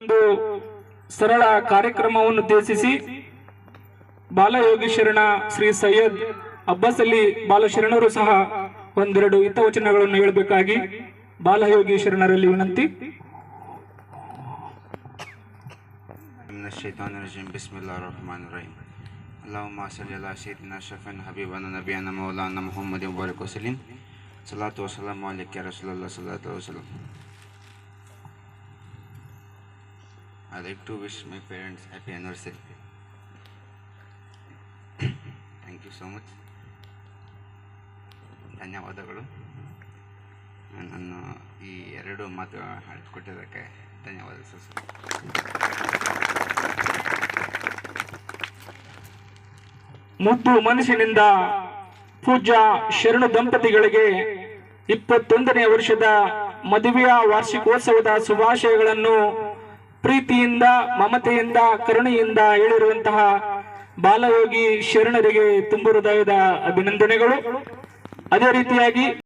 ಒಂದು ಸರಳ ಕಾರ್ಯಕ್ರಮವನ್ನು ಉದ್ದೇಶಿಸಿ ಬಾಲಯೋಗಿ ಶರಣ ಶ್ರೀ ಸೈಯದ್ ಅಬ್ಬಸ್ ಅಲಿ ಬಾಲಶರಣರು ಸಹ ಒಂದೆರಡು ಹಿತವಚನಗಳನ್ನು ಹೇಳಬೇಕಾಗಿ ಬಾಲಯೋಗಿ ಶರಣರಲ್ಲಿ ವಿನಂತಿ من الشيطان الرجيم بسم الله الرحمن الرحيم اللهم صل على سيدنا شفيعنا حبيبنا نبينا مولانا محمد وبارك وسلم صلاة والسلام عليك يا رسول الله صلى الله عليه وسلم I'd like to wish my parents happy. Thank you so much. ಧನ್ಯವಾದಗಳು ನನ್ನ ಈ ಎರಡು ಮಾತು ಹೇಳಿಕೊಟ್ಟಿದ್ದಕ್ಕೆ ಧನ್ಯವಾದ ಸರ್ ಮುದ್ದು ಮನಸ್ಸಿನಿಂದ ಪೂಜಾ ಶರಣ ದಂಪತಿಗಳಿಗೆ ಇಪ್ಪತ್ತೊಂದನೇ ವರ್ಷದ ಮದುವೆಯ ವಾರ್ಷಿಕೋತ್ಸವದ ಶುಭಾಶಯಗಳನ್ನು ಪ್ರೀತಿಯಿಂದ ಮಮತೆಯಿಂದ ಕರುಣೆಯಿಂದ ಹೇಳಿರುವಂತಹ ಬಾಲಯೋಗಿ ಶರಣರಿಗೆ ತುಂಬು ಹೃದಯದ ಅಭಿನಂದನೆಗಳು. ಅದೇ ರೀತಿಯಾಗಿ